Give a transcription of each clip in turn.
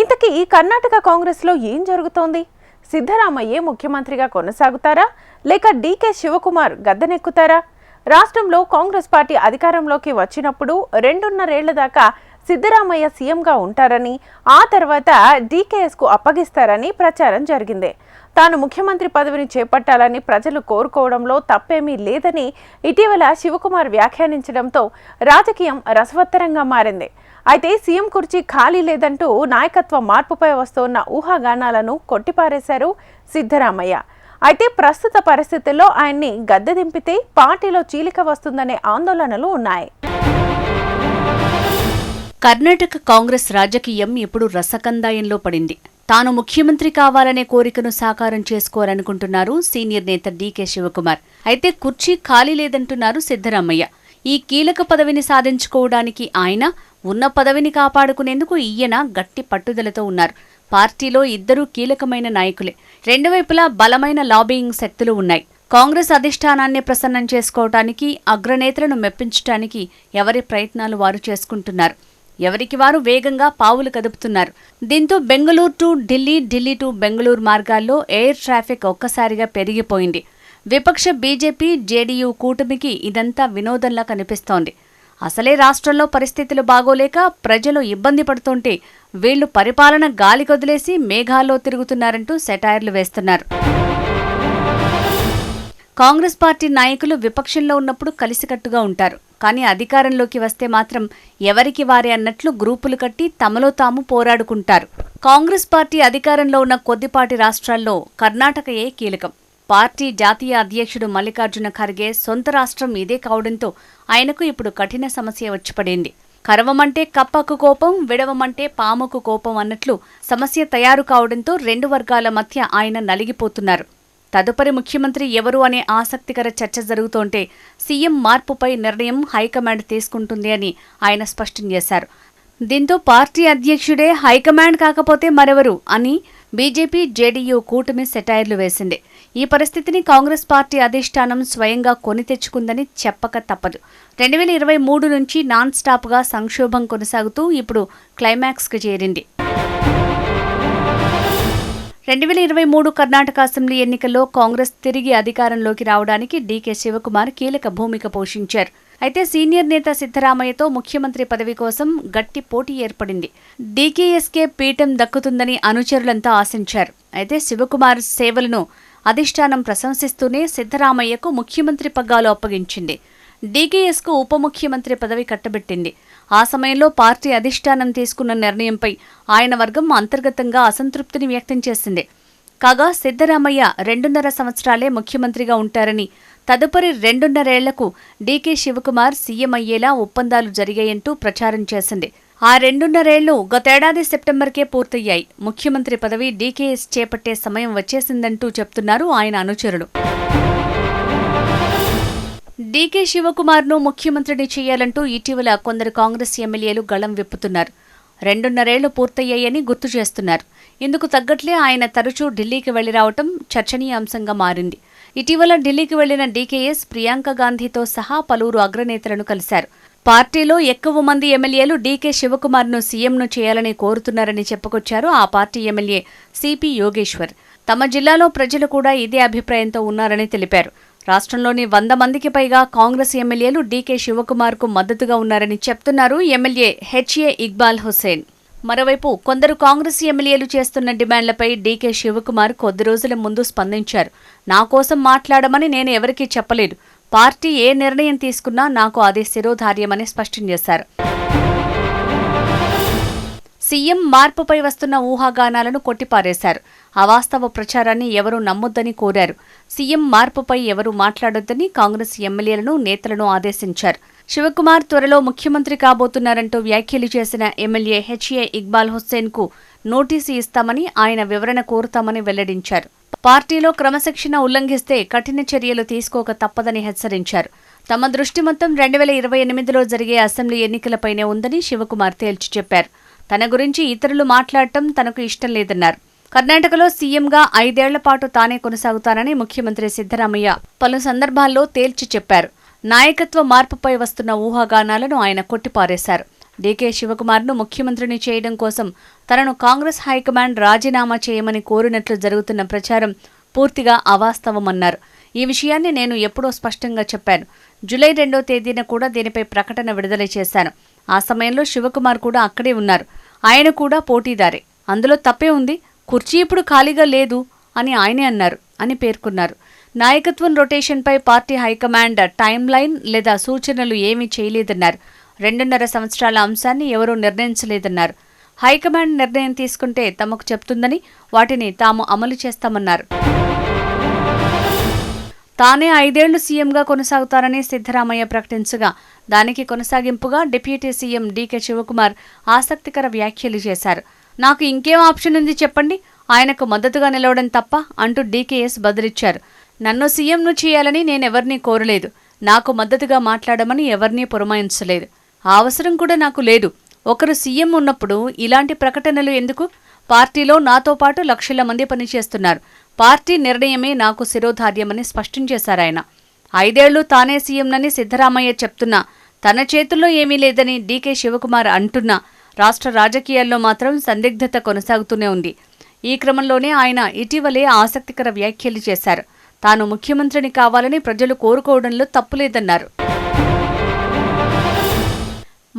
ఇంతకీ కర్ణాటక కాంగ్రెస్లో ఏం జరుగుతోంది? సిద్ధరామయ్యే ముఖ్యమంత్రిగా కొనసాగుతారా? లేక డీకే శివకుమార్ గద్దెనెక్కుతారా? రాష్ట్రంలో కాంగ్రెస్ పార్టీ అధికారంలోకి వచ్చినప్పుడు రెండున్నరేళ్ళ దాకా సిద్ధరామయ్య సీఎంగా ఉంటారని ఆ తర్వాత డీకేఎస్కు అప్పగిస్తారని ప్రచారం జరిగింది. తాను ముఖ్యమంత్రి పదవిని చేపట్టాలని ప్రజలు కోరుకోవడంలో తప్పేమీ లేదని ఇటీవల శివకుమార్ వ్యాఖ్యానించడంతో రాజకీయం రసవత్తరంగా మారింది. అయితే సీఎం కుర్చీ ఖాళీ లేదంటూ నాయకత్వ మార్పుపై వస్తున్న ఊహాగానాలను కొట్టిపారేశారు సిద్ధరామయ్య. అయితే ప్రస్తుత పరిస్థితుల్లో ఆయన్ని గద్దె దింపితే పార్టీలో చీలిక వస్తుందనే ఆందోళనలు ఉన్నాయి. కర్ణాటక కాంగ్రెస్ రాజకీయం ఇప్పుడు రసకందాయంలో పడింది. తాను ముఖ్యమంత్రి కావాలనే కోరికను సాకారం చేసుకోవాలనుకుంటున్నారు సీనియర్ నేత డీకే శివకుమార్. అయితే కుర్చీ ఖాళీ లేదంటున్నారు సిద్ధరామయ్య. ఈ కీలక పదవిని సాధించుకోవడానికి ఆయన ఉన్న పదవిని కాపాడుకునేందుకు ఈయన గట్టి పట్టుదలతో ఉన్నారు. పార్టీలో ఇద్దరూ కీలకమైన నాయకులే. రెండు వైపులా బలమైన లాబియింగ్ శక్తులు ఉన్నాయి. కాంగ్రెస్ అధిష్టానాన్ని ప్రసన్నం చేసుకోవటానికి అగ్రనేతలను మెప్పించటానికి ఎవరి ప్రయత్నాలు వారు చేసుకుంటున్నారు? ఎవరికి వారు వేగంగా పావులు కదుపుతున్నారు. దీంతో బెంగళూరు టు ఢిల్లీ ఢిల్లీ టు బెంగళూరు మార్గాల్లో ఎయిర్ ట్రాఫిక్ ఒక్కసారిగా పెరిగిపోయింది. విపక్ష బీజేపీ జేడీయూ కూటమికి ఇదంతా వినోదంలా కనిపిస్తోంది. అసలే రాష్ట్రంలో పరిస్థితులు బాగోలేక ప్రజలు ఇబ్బంది పడుతుంటే వీళ్ళు పరిపాలన గాలి కొదిలేసి మేఘాల్లో తిరుగుతున్నారంటూ సెటైర్లు వేస్తున్నారు. కాంగ్రెస్ పార్టీ నాయకులు విపక్షంలో ఉన్నప్పుడు కలిసికట్టుగా ఉంటారు. కానీ అధికారంలోకి వస్తే మాత్రం ఎవరికి వారే అన్నట్లు గ్రూపులు కట్టి తమలో తాము పోరాడుకుంటారు. కాంగ్రెస్ పార్టీ అధికారంలో ఉన్న కొద్దిపాటి రాష్ట్రాల్లో కర్ణాటకయే కీలకం. పార్టీ జాతీయ అధ్యక్షుడు మల్లికార్జున ఖర్గే సొంత రాష్ట్రం ఇదే కావడంతో ఆయనకు ఇప్పుడు కఠిన సమస్య వచ్చిపడింది. కరవమంటే కప్పకు కోపం విడవమంటే పాముకు కోపం అన్నట్లు సమస్య తయారు కావడంతో రెండు వర్గాల మధ్య ఆయన నలిగిపోతున్నారు. తదుపరి ముఖ్యమంత్రి ఎవరు అనే ఆసక్తికర చర్చ జరుగుతోంటే సీఎం మార్పుపై నిర్ణయం హైకమాండ్ తీసుకుంటుంది అని ఆయన స్పష్టం చేశారు. దీంతో పార్టీ అధ్యక్షుడే హైకమాండ్ కాకపోతే మరెవరు అని బీజేపీ జేడీయూ కూటమి సెటైర్లు వేసింది. ఈ పరిస్థితిని కాంగ్రెస్ పార్టీ అధిష్టానం స్వయంగా కొని తెచ్చుకుందని చెప్పక తప్పదు. రెండు వేల ఇరవై మూడు నుంచి నాన్ స్టాప్గా సంక్షోభం కొనసాగుతూ ఇప్పుడు క్లైమాక్స్కి చేరింది. రెండు వేల ఇరవై మూడు కర్ణాటక అసెంబ్లీ ఎన్నికల్లో కాంగ్రెస్ తిరిగి అధికారంలోకి రావడానికి డీకే శివకుమార్ కీలక భూమిక పోషించారు. అయితే సీనియర్ నేత సిద్ధరామయ్యతో ముఖ్యమంత్రి పదవి కోసం గట్టి పోటీ ఏర్పడింది. డీకేఎస్కే పీఠం దక్కుతుందని అనుచరులంతా ఆశించారు. అయితే శివకుమార్ సేవలను అధిష్టానం ప్రశంసిస్తూనే సిద్ధరామయ్యకు ముఖ్యమంత్రి పగ్గాలు అప్పగించింది. డీకేఎస్కు ఉప ముఖ్యమంత్రి పదవి కట్టబెట్టింది. ఆ సమయంలో పార్టీ అధిష్టానం తీసుకున్న నిర్ణయంపై ఆయన వర్గం అంతర్గతంగా అసంతృప్తిని వ్యక్తం చేసింది. కాగా సిద్ధరామయ్య రెండున్నర సంవత్సరాలే ముఖ్యమంత్రిగా ఉంటారని తదుపరి రెండున్నరేళ్ళకు డీకే శివకుమార్ సీఎం అయ్యేలా ఒప్పందాలు జరిగాయంటూ ప్రచారం చేసింది. ఆ రెండున్నరేళ్ళు గతేడాది సెప్టెంబర్కే పూర్తయ్యాయి. ముఖ్యమంత్రి పదవి డీకేఎస్ చేపట్టే సమయం వచ్చేసిందంటూ చెప్తున్నారు ఆయన అనుచరులు. డీకే శివకుమార్ను ముఖ్యమంత్రిని చేయాలంటూ ఇటీవల కొందరు కాంగ్రెస్ ఎమ్మెల్యేలు గళం విప్పుతున్నారు. రెండున్నరేళ్ళు పూర్తయ్యాయని గుర్తు చేస్తున్నారు. ఇందుకు తగ్గట్లే ఆయన తరచూ ఢిల్లీకి వెళ్ళి రావటం చర్చనీయాంశంగా మారింది. ఇటీవల ఢిల్లీకి వెళ్ళిన డీకేఎస్ ప్రియాంక గాంధీతో సహా పలువురు అగ్రనేతలను కలిశారు. పార్టీలో ఎక్కువ మంది ఎమ్మెల్యేలు డీకే శివకుమార్ను సీఎంను చేయాలని కోరుతున్నారని చెప్పుకొచ్చారు ఆ పార్టీ ఎమ్మెల్యే సిపి యోగేశ్వర్. తమ జిల్లాలో ప్రజలు కూడా ఇదే అభిప్రాయంతో ఉన్నారని తెలిపారు. రాష్ట్రంలోని వంద మందికి పైగా కాంగ్రెస్ ఎమ్మెల్యేలు డీకే శివకుమార్కు మద్దతుగా ఉన్నారని చెప్తున్నారు ఎమ్మెల్యే హెచ్ఏ ఇక్బాల్ హుసేన్ మరోవైపు కొందరు కాంగ్రెస్ ఎమ్మెల్యేలు చేస్తున్న డిమాండ్లపై డీకే శివకుమార్ కొద్ది రోజుల ముందు స్పందించారు. నా కోసం మాట్లాడమని నేను ఎవరికీ చెప్పలేదు. పార్టీ ఏ నిర్ణయం తీసుకున్నా నాకు అదే శిరోధార్యమని స్పష్టం చేశారు. సీఎం మార్పుపై వస్తున్న ఊహాగానాలను కొట్టిపారేశారు. అవాస్తవ ప్రచారాన్ని ఎవరూ నమ్మొద్దని కోరారు. సీఎం మార్పుపై ఎవరూ మాట్లాడొద్దని కాంగ్రెస్ ఎమ్మెల్యేలను నేతలను ఆదేశించారు. శివకుమార్ త్వరలో ముఖ్యమంత్రి కాబోతున్నారంటూ వ్యాఖ్యలు చేసిన ఎమ్మెల్యే హెచ్ఏ ఇక్బాల్ హుస్సేన్కు నోటీసు ఇస్తామని ఆయన వివరణ కోరుతామని వెల్లడించారు. పార్టీలో క్రమశిక్షణ ఉల్లంఘిస్తే కఠిన చర్యలు తీసుకోక తప్పదని హెచ్చరించారు. తమ దృష్టి మొత్తం రెండు వేల ఇరవై ఎనిమిదిలో జరిగే అసెంబ్లీ ఎన్నికలపైనే ఉందని శివకుమార్ తేల్చి చెప్పారు. తన గురించి ఇతరులు మాట్లాడటం తనకు ఇష్టం లేదన్నారు. కర్ణాటకలో సీఎంగా ఐదేళ్ళ పాటు తానే కొనసాగుతానని ముఖ్యమంత్రి సిద్ధరామయ్య పలు సందర్భాల్లో తేల్చి చెప్పారు. నాయకత్వ మార్పుపై వస్తున్న ఊహాగానాలను ఆయన కొట్టిపారేశారు. డీకే శివకుమార్ను ముఖ్యమంత్రిని చేయడం కోసం తనను కాంగ్రెస్ హైకమాండ్ రాజీనామా చేయమని కోరినట్లు జరుగుతున్న ప్రచారం పూర్తిగా అవాస్తవమన్నారు. ఈ విషయాన్ని నేను ఎప్పుడో స్పష్టంగా చెప్పాను. జూలై రెండో తేదీన కూడా దీనిపై ప్రకటన విడుదల చేశాను. ఆ సమయంలో శివకుమార్ కూడా అక్కడే ఉన్నారు. ఆయన కూడా పోటీదారే. అందులో తప్పే ఉంది కుర్చీ ఇప్పుడు ఖాళీగా లేదు అని ఆయనే అన్నారు అని పేర్కొన్నారు. నాయకత్వం రొటేషన్పై పార్టీ హైకమాండ్ టైం లైన్ లేదా సూచనలు ఏమీ చేయలేదన్నారు. రెండున్నర సంవత్సరాల అంశాన్ని ఎవరూ నిర్ణయించలేదన్నారు. హైకమాండ్ నిర్ణయం తీసుకుంటే తమకు చెప్తుందని వాటిని తాము అమలు చేస్తామన్నారు. తానే ఐదేళ్ళు సీఎంగా కొనసాగుతారని సిద్ధరామయ్య ప్రకటించగా దానికి కొనసాగింపుగా డిప్యూటీ సీఎం డీకే శివకుమార్ ఆసక్తికర వ్యాఖ్యలు చేశారు. నాకు ఇంకేం ఆప్షన్ ఉంది చెప్పండి? ఆయనకు మద్దతుగా నిలవడం తప్ప అంటూ డీకేఎస్ బదిలిచ్చారు. నన్ను సీఎంను చేయాలని నేనెవర్నీ కోరలేదు. నాకు మద్దతుగా మాట్లాడమని ఎవరినీ పురమాయించలేదు. ఆ అవసరం కూడా నాకు లేదు. ఒకరు సీఎం ఉన్నప్పుడు ఇలాంటి ప్రకటనలు ఎందుకు? పార్టీలో నాతో పాటు లక్షల మంది పనిచేస్తున్నారు. పార్టీ నిర్ణయమే నాకు శిరోధార్యమని స్పష్టం చేశారాయన ఐదేళ్ళు తానే సీఎంనని సిద్ధరామయ్య చెప్తున్నా తన చేతుల్లో ఏమీ లేదని డీకే శివకుమార్ అంటున్నా రాష్ట్ర రాజకీయాల్లో మాత్రం సందిగ్ధత కొనసాగుతూనే ఉంది. ఈ క్రమంలోనే ఆయన ఇటీవలే ఆసక్తికర వ్యాఖ్యలు చేశారు. తాను ముఖ్యమంత్రిని కావాలని ప్రజలు కోరుకోవడంలో తప్పులేదన్నారు.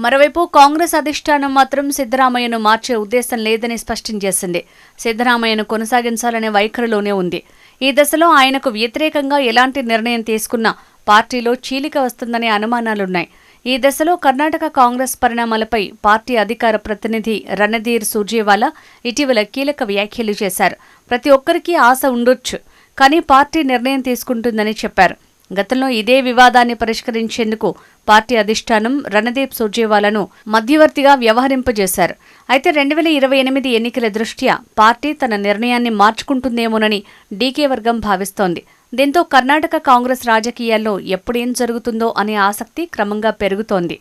మరోవైపు కాంగ్రెస్ అధిష్టానం మాత్రం సిద్ధరామయ్యను మార్చే ఉద్దేశం లేదని స్పష్టం చేసింది. సిద్ధరామయ్యను కొనసాగించాలనే వైఖరిలోనే ఉంది. ఈ దశలో ఆయనకు వ్యతిరేకంగా ఎలాంటి నిర్ణయం తీసుకున్నా పార్టీలో చీలిక వస్తుందనే అనుమానాలున్నాయి. ఈ దశలో కర్ణాటక కాంగ్రెస్ పరిణామాలపై పార్టీ అధికార ప్రతినిధి రణధీర్ సూర్జేవాలా ఇటీవల కీలక వ్యాఖ్యలు చేశారు. ప్రతి ఒక్కరికి ఆశ ఉండొచ్చు కానీ పార్టీ నిర్ణయం తీసుకుంటుందని చెప్పారు. గతంలో ఇదే వివాదాన్ని పరిష్కరించేందుకు పార్టీ అధిష్టానం రణదీప్ సుర్జేవాలను మధ్యవర్తిగా వ్యవహరింపజేశారు. అయితే రెండు వేల ఇరవై ఎనిమిది ఎన్నికల దృష్ట్యా పార్టీ తన నిర్ణయాన్ని మార్చుకుంటుందేమోనని డీకే వర్గం భావిస్తోంది. దీంతో కర్ణాటక కాంగ్రెస్ రాజకీయాల్లో ఎప్పుడేం జరుగుతుందో అనే ఆసక్తి క్రమంగా పెరుగుతోంది.